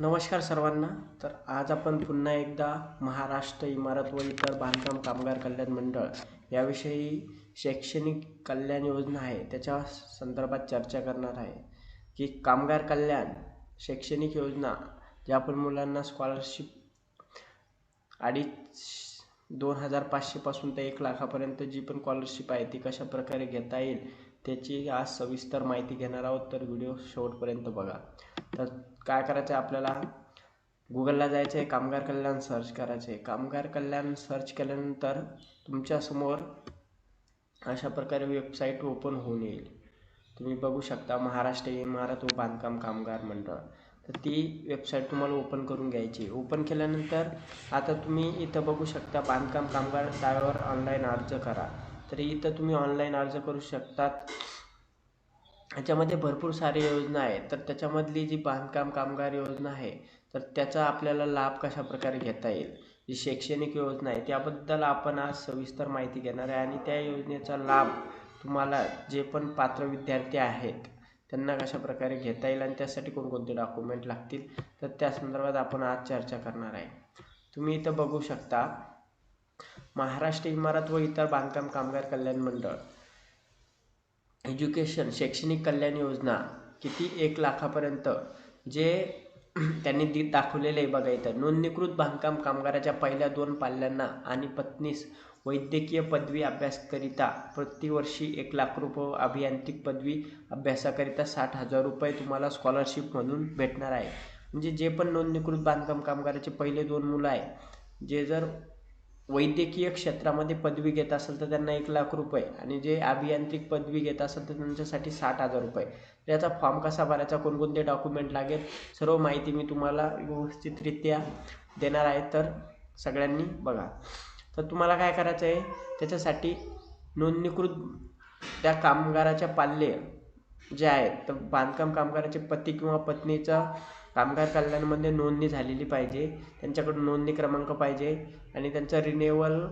नमस्कार सर्वांना. तर आज आपण पुन्हा एकदा महाराष्ट्र इमारत व इतर बांधकाम कामगार कल्याण मंडळ याविषयी शैक्षणिक कल्याण योजना आहे त्याच्या संदर्भात चर्चा करणार आहे की कामगार कल्याण शैक्षणिक योजना ज्या आपण मुलांना स्कॉलरशिप अडीच दोन हजार पाचशेपासून ते एक लाखापर्यंत जी पण स्कॉलरशिप आहे ती कशा प्रकारे घेता येईल त्याची आज सविस्तर माहिती घेणार आहोत तर व्हिडिओ शेवटपर्यंत बघा. तर काय करायचं आहे आपल्याला? गुगलला जायचं आहे कामगार कल्याण सर्च करायचं आहे कामगार कल्याण सर्च केल्यानंतर तुमच्यासमोर अशा प्रकारे वेबसाईट ओपन होऊन येईल. तुम्ही बघू शकता महाराष्ट्र इमारत व बांधकाम कामगार मंडळ. तर ती वेबसाईट तुम्हाला ओपन करून घ्यायची. ओपन केल्यानंतर आता तुम्ही इथं बघू शकता बांधकाम कामगार त्यावर ऑनलाईन अर्ज करा. तर इथं तुम्ही ऑनलाईन अर्ज करू शकतात. ह्याच्यामध्ये भरपूर सारे योजना आहेत. तर त्याच्यामधली जी बांधकाम कामगार योजना आहे तर त्याचा आपल्याला लाभ कशा प्रकारे घेता येईल? जी शैक्षणिक योजना आहे त्याबद्दल आपण आज सविस्तर माहिती घेणार आहे आणि त्या योजनेचा लाभ तुम्हाला जे पण पात्र विद्यार्थी आहेत त्यांना कशा प्रकारे घेता येईल आणि त्यासाठी कोणकोणते डॉक्युमेंट लागतील? तर त्या संदर्भात आपण आज चर्चा करणार आहे. तुम्ही इथं बघू शकता महाराष्ट्र इमारत व इतर बांधकाम कामगार कल्याण मंडळ. एज्युकेशन शैक्षणिक कल्याण योजना किती एक लाखापर्यंत? जे त्यांनी दि दाखवलेलं आहे बघा इथं. नोंदणीकृत बांधकाम कामगाराच्या पहिल्या दोन पाल्यांना आणि पत्नीस वैद्यकीय पदवी अभ्यासकरिता प्रतिवर्षी एक लाख रुपये अभियांत्रिक पदवी अभ्यासाकरिता साठ हजार रुपये तुम्हाला स्कॉलरशिप म्हणून भेटणार आहे. म्हणजे जे पण नोंदणीकृत बांधकाम कामगाराचे पहिले दोन मुलं आहे जे जर वैद्यकीय क्षेत्रामध्ये पदवी घेत असेल तर त्यांना एक लाख रुपये आणि जे अभियांत्रिक पदवी घेत असेल तर त्यांच्यासाठी साठ हजार रुपये. याचा फॉर्म कसा भरायचा कोणकोणते डॉक्युमेंट लागेल सर्व माहिती मी तुम्हाला व्यवस्थितरित्या देणार आहे. तर सगळ्यांनी बघा. तर तुम्हाला काय करायचं आहे? त्याच्यासाठी नोंदणीकृत त्या कामगाराच्या पाल्य जे आहेत तर बांधकाम कामगाराचे पती किंवा पत्नीचा कामगार कल्याणमध्ये नोंदणी झालेली पाहिजे त्यांच्याकडून नोंदणी क्रमांक पाहिजे आणि त्यांचं रिन्युअल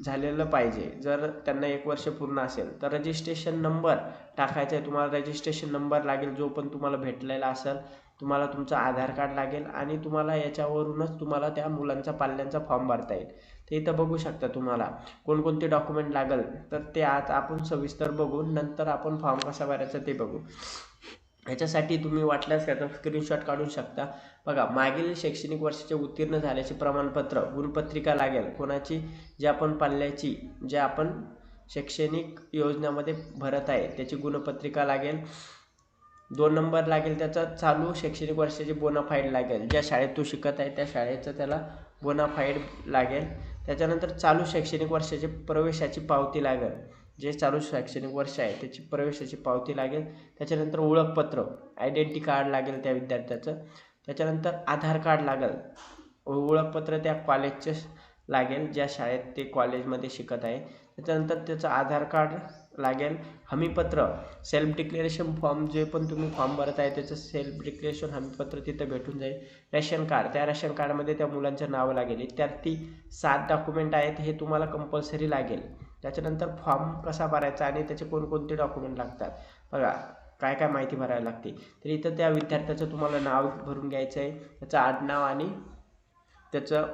झालेलं पाहिजे. जर त्यांना एक वर्ष पूर्ण असेल तर रजिस्ट्रेशन नंबर टाकायचा आहे. तुम्हाला रजिस्ट्रेशन नंबर लागेल जो पण तुम्हाला भेटलेला असेल तुम्हाला तुमचं आधार कार्ड लागेल आणि तुम्हाला याच्यावरूनच तुम्हाला त्या मुलांचा पाल्यांचा फॉर्म भरता येईल. ते इथं बघू शकता तुम्हाला. कोणकोणते डॉक्युमेंट लागेल तर ते आज आपण सविस्तर बघून नंतर आपण फॉर्म कसा भरायचा ते बघू. ह्याच्यासाठी तुम्ही वाटल्यास त्याचा स्क्रीनशॉट काढू शकता. बघा मागील शैक्षणिक वर्षाचे उत्तीर्ण झाल्याचे प्रमाणपत्र गुणपत्रिका लागेल. कोणाची? जे आपण पाल्याची जे आपण शैक्षणिक योजनामध्ये भरत आहे त्याची गुणपत्रिका लागेल. दोन नंबर लागेल त्याचा चालू शैक्षणिक वर्षाची बोनाफाईड लागेल. ज्या शाळेत तू शिकत आहे त्या शाळेचं त्याला बोनाफाईड लागेल. त्याच्यानंतर चालू शैक्षणिक वर्षाची प्रवेशाची पावती लागेल. जे चालू शैक्षणिक वर्ष आहे त्याची प्रवेशाची पावती लागेल. त्याच्यानंतर ओळखपत्र आयडेंटी कार्ड लागेल त्या विद्यार्थ्याचं. त्याच्यानंतर आधार कार्ड लागेल. ओळखपत्र त्या कॉलेजचे लागेल ज्या शाळेत ते कॉलेजमध्ये शिकत आहे. त्याच्यानंतर त्याचं आधार कार्ड लागेल. हमीपत्र सेल्फ डिक्लेरेशन फॉर्म जे पण तुम्ही फॉर्म भरत आहे त्याचं सेल्फ डिक्लेरेशन हमीपत्र तिथं भेटून जाईल. रेशन कार्ड त्या रेशन कार्डमध्ये त्या मुलांचं नावं लागेल. इत्यादी सात डॉक्युमेंट आहेत हे तुम्हाला कंपल्सरी लागेल. त्याच्यानंतर फॉर्म कसा भरायचा आणि त्याचे कोणकोणते डॉक्युमेंट लागतात? बघा काय काय माहिती भरायला लागते. तर इथं त्या विद्यार्थ्याचं तुम्हाला नाव भरून घ्यायचं आहे त्याचं आडनाव आणि त्याचं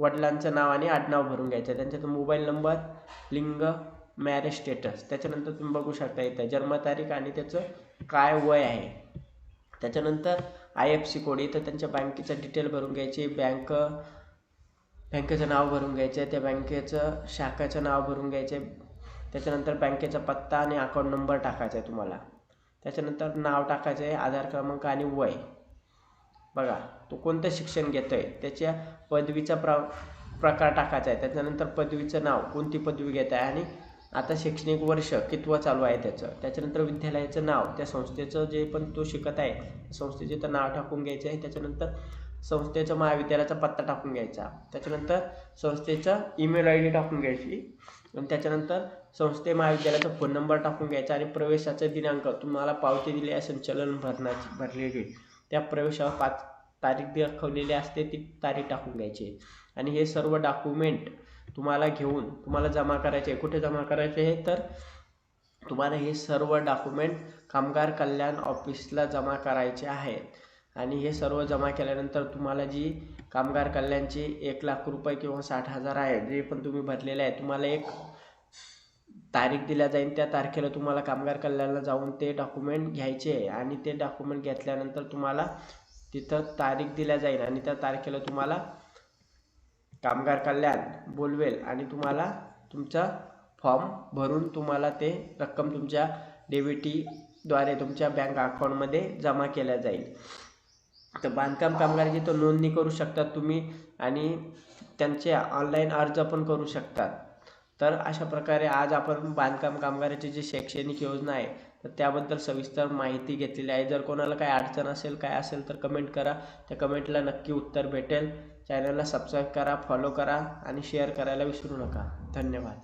वडिलांचं नाव आणि आडनाव भरून घ्यायचं आहे त्यांच्यात मोबाईल नंबर लिंग मॅरेज स्टेटस त्याच्यानंतर तुम्ही बघू शकता इथं जन्मतारीख आणि त्याचं काय वय आहे. त्याच्यानंतर आय एफ सी कोड इथं त्यांच्या बँकेचं डिटेल भरून घ्यायची. बँक बँकेचं नाव भरून घ्यायचं आहे त्या बँकेचं शाखेचं नाव भरून घ्यायचं आहे त्याच्यानंतर बँकेचा पत्ता आणि अकाउंट नंबर टाकायचा आहे तुम्हाला. त्याच्यानंतर नाव टाकायचं आहे आधार क्रमांक आणि वय. बघा तो कोणतं शिक्षण घेतो आहे त्याच्या पदवीचा प्र प्रकार टाकायचा आहे त्याच्यानंतर पदवीचं नाव कोणती पदवी घेत आहे आणि आता शैक्षणिक वर्ष कितवं चालू आहे त्याचं. त्याच्यानंतर विद्यालयाचं नाव त्या संस्थेचं जे पण तो शिकत आहे संस्थेचे तर नाव टाकून घ्यायचं आहे त्याच्यानंतर संस्थेचा महाविद्यालयाचा पत्ता टाकून घ्यायचा. त्याच्यानंतर संस्थेचा ईमेल आय डी टाकून घ्यायची. आणि त्याच्यानंतर संस्थे महाविद्यालयाचा फोन नंबर टाकून घ्यायचा आणि प्रवेशाचा दिनांक तुम्हाला पावती दिली आहे संचलन भरणाची भरलेली. त्या प्रवेशावर पाच तारीख दाखवलेली असते ती तारीख टाकून घ्यायची. आणि हे सर्व डॉक्युमेंट तुम्हाला घेऊन तुम्हाला जमा करायचे. कुठे जमा करायचे आहे तर तुम्हाला हे सर्व डॉक्युमेंट कामगार कल्याण ऑफिसला जमा करायचे आहेत आणि हे सर्व जमा केल्यानंतर तुम्हाला जी कामगार कल्याणची एक लाख रुपये किंवा साठ हजार आहे जे पण तुम्ही भरलेले आहे तुम्हाला एक तारीख दिल्या जाईल त्या तारखेला तुम्हाला कामगार कल्याणला जाऊन ते डॉक्युमेंट घ्यायचे आहे. आणि ते डॉक्युमेंट घेतल्यानंतर तुम्हाला तिथं तारीख दिल्या जाईल आणि त्या तारखेला तुम्हाला कामगार कल्याण बोलवेल आणि तुम्हाला तुमचा फॉर्म भरून तुम्हाला ते रक्कम तुमच्या डेबिटीद्वारे तुमच्या बँक अकाउंटमध्ये जमा केल्या जाईल. तर बांधकाम कामगाराची तर नोंदणी करू शकतात तुम्ही आणि त्यांचे ऑनलाईन अर्ज पण करू शकतात तर अशा प्रकारे आज आपण बांधकाम कामगाराची जी शैक्षणिक योजना आहे तर त्याबद्दल सविस्तर माहिती घेतलेली आहे. जर कोणाला काही अडचण असेल काय असेल तर कमेंट करा. त्या कमेंटला नक्की उत्तर भेटेल. चॅनलला सबस्क्राईब करा फॉलो करा आणि शेअर करायला विसरू नका. धन्यवाद.